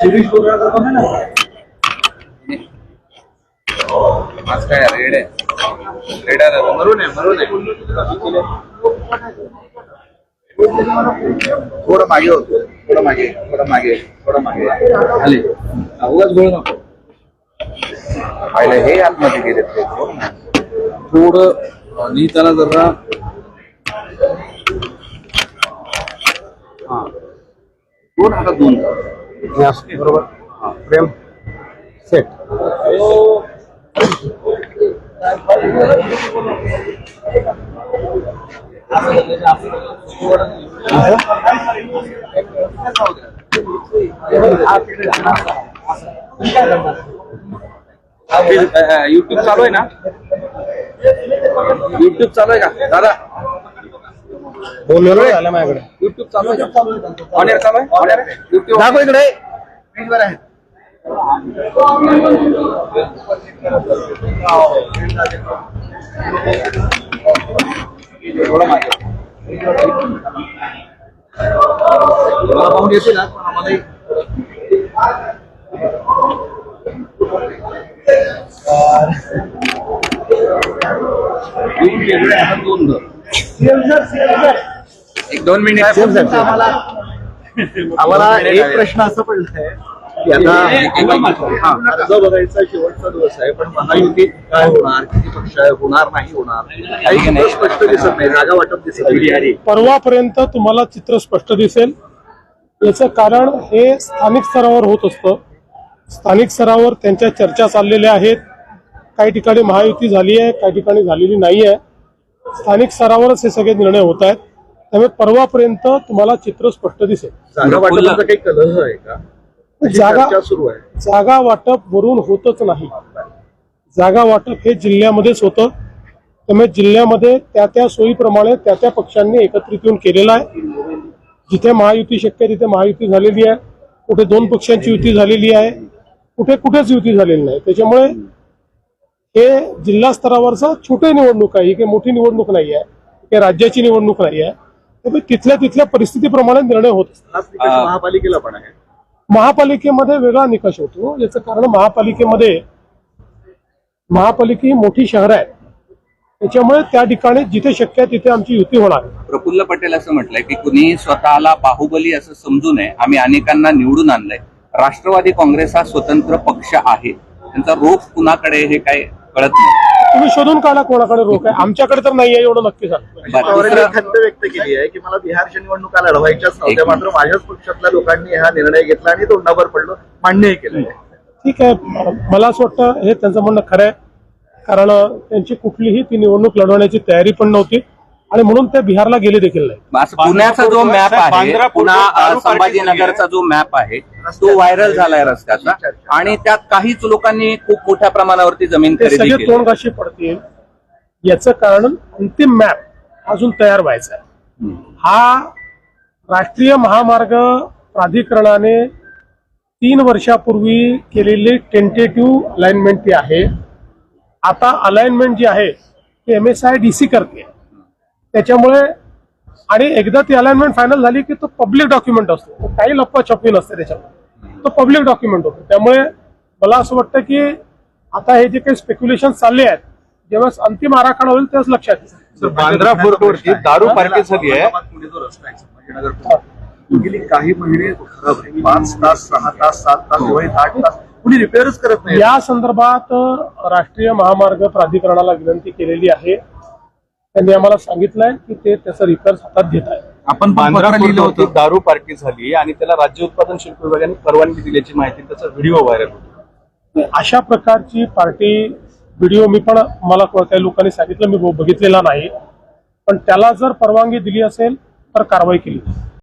शिरीष बोराळकर पण ना? आज काय रेड आहे. रेड आहे. मरून आहे मरून आहे. थोडं मागे होतो. थोडं मागे थोडं मागे थोडं मागे. आले उगाच गोळ नको. पाहिलं हे आतमध्ये गेले ते थोडं अं, लिहिताना जरा दोन हातात दोन बरोबर? प्रेम. सेट. युट्यूब चालू आहे ना? युट्यूब चालू आहे का? दादा? बोललो झालं माझ्याकडे. युट्यूब चालू आहे. का ऑन एअर चालू आहे? ऑन एअर युट्यूब दाखव इकडे. थोडं मागे. मला पाहून येते ना? पण आम्हालाही. वेगळे दोन एक दोन मिनिट. आम्हाला आम्हाला एक प्रश्न असं पडलाय की आता हा, अर्ज बघायचा शेवटचा दिवस आहे पण महायुतीत काय होणार? किती पक्ष आहे? होणार नाही होणार? काही स्पष्ट दिसत नाही जागा वाटप दिसत परवापर्यंत तुम्हाला चित्र स्पष्ट दिसेल. याचं कारण हे स्थानिक स्तरावर होत असतं. स्थानिक स्तरावर त्यांच्या चर्चा चाललेल्या आहेत. काही ठिकाणी महायुती झाली आहे काही ठिकाणी झालेली नाही आहे स्थानिक स्तरावरच हे सगळे निर्णय होत आहेत. त्यामुळे परवापर्यंत तुम्हाला चित्र स्पष्ट दिसेल. जागा वाटपाचा काही कलह आहे का? अशी जागा चर्चा सुरू आहे. जागा वाटप वरून होतच नाही. जागा वाटप हे जिल्ह्यामध्येच होतं. त्यामुळे जिल्ह्यामध्ये त्या त्या सोयीप्रमाणे त्या त्या पक्षांनी एकत्रित येऊन केलेलं आहे. जिथे महायुती शक्य आहे तिथे महायुती झालेली आहे. कुठे दोन पक्षांची युती झालेली आहे. कुठे कुठेच युती झालेली नाही. त्याच्यामुळे हे जिल्हा स्तरावरचा छोटी निवडणूक आहे. ही काही मोठी निवडणूक नाही आहे. ही काही राज्याची निवडणूक नाही आहे. त्यामुळे तिथल्या तिथल्या परिस्थितीप्रमाणे निर्णय होत असतात. महापालिकेला पण आहे. महापालिकेमध्ये वेगळा निकष होतो. याचं कारण महापालिकेमध्ये महापालिका ही मोठी शहर आहे त्याच्यामुळे त्या ठिकाणी जिथे शक्य आहे तिथे आमची युती होणार आहे. प्रफुल्ल पटेल असं म्हटलंय की कुणी स्वतःला बाहुबली असं समजू नये. आम्ही अनेकांना निवडून आणलंय. राष्ट्रवादी काँग्रेस हा स्वतंत्र पक्ष आहे. त्यांचा रोख कुणाकडे हे काय कळत नाही. तुम्ही शोधून काढा कोणाकडे रोख आहे. आमच्याकडे तर नाही आहे एवढं नक्की सांगतो पवारांनी खंत व्यक्त केली आहे की मला बिहारच्या निवडणुका लढवायच्याच नव्हत्या एक मात्र माझ्याच पक्षातल्या लोकांनी हा निर्णय घेतला आणि तोंडावर पडलो. मान्यही केलं ठीक आहे. म- मला असं वाटतं हे त्यांचं म्हणणं खरं आहे. कारण त्यांची कुठलीही ती निवडणूक लढवण्याची तयारी पण नव्हती. आणि म्हणून ते बिहारला गेले देखील नाही. पुण्याचा जो मॅप आहे पुन्हा संभाजीनगरचा जो मॅप आहे तो व्हायरल झालाय रस्त्याचा. आणि त्यात काहीच लोकांनी खूप मोठ्या प्रमाणावरती जमीन ते खरेदी तोंडगाशी पडतील. याचं कारण अंतिम मॅप अजून तयार व्हायचा आहे. हा राष्ट्रीय महामार्ग प्राधिकरणाने तीन वर्षापूर्वी केलेली टेंटेटिव्ह अलाइनमेंट ती आहे आता अलाइनमेंट जी आहे ती M S I D C करते. त्याच्यामुळे आणि एकदा ती अलाइनमेंट फायनल झाली की तो पब्लिक डॉक्युमेंट असतो. काही लपवा छपवी नसते त्याच्यामध्ये. तो पब्लिक डॉक्युमेंट होतो. त्यामुळे मला असं वाटतं की आता हे जे काही स्पेक्युलेशन चालले आहेत जेव्हा अंतिम आराखडा होईल तेव्हाच लक्षात येईल. बांद्रा दारू पार्टी झाली आहे. गेली काही महिने पाच तास सहा तास सात तास आठ तास कुणी रिपेअरच करत नाही. या संदर्भात राष्ट्रीय महामार्ग प्राधिकरणाला विनंती केलेली आहे. त्यांनी आम्हाला सांगितलंय की ते त्याचं रिपेअर हातात घेत आहे आपण बांद्रा फोर्टवरती दारू पार्टी झाली आणि त्याला राज्य उत्पादन शुल्क विभागाने परवानगी दिल्याची माहिती त्याचा व्हिडिओ व्हायरल होतो. ते अशा प्रकारची पार्टी व्हिडिओ मी पण मला काही लोकांनी सांगितलं मी बघितलेला नाही. पण त्याला जर परवानगी दिली असेल तर कारवाई केली. जाईल.